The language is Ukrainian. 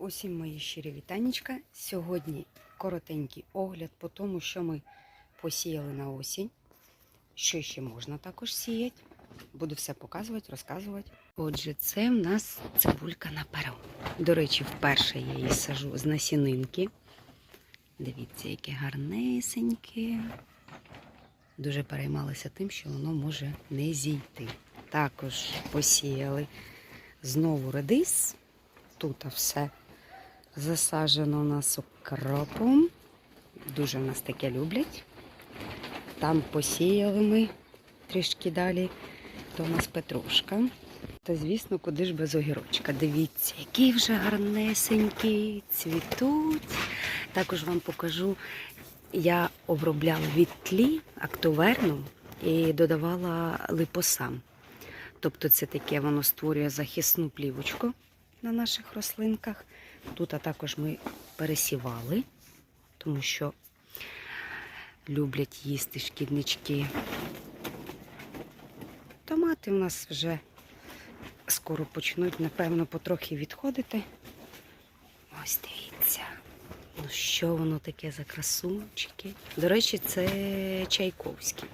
Усім мої щирі вітанечка. Сьогодні коротенький огляд по тому, що ми посіяли на осінь. Що ще можна також сіяти. Буду все показувати, розказувати. Отже, це в нас цибулька на перу. До речі, вперше я її сажу з насінинки. Дивіться, яке гарнесеньке. Дуже переймалася тим, що воно може не зійти. Також посіяли знову редис. Тут все засаджено у нас укропом. Дуже в нас таке люблять. Там посіяли ми трішки далі. То у нас петрушка. Та, звісно, куди ж без огірочка. Дивіться, які вже гарнесенькі, цвітуть. Також вам покажу, я обробляла від тлі актоверном і додавала липосам. Тобто це таке воно створює захисну плівочку на наших рослинках. Тут а також ми пересівали, тому що люблять їсти шкіднички. Томати у нас вже скоро почнуть, напевно, потрохи відходити. Ось дивіться. Ну що воно таке за красунчики? До речі, це Чайковський.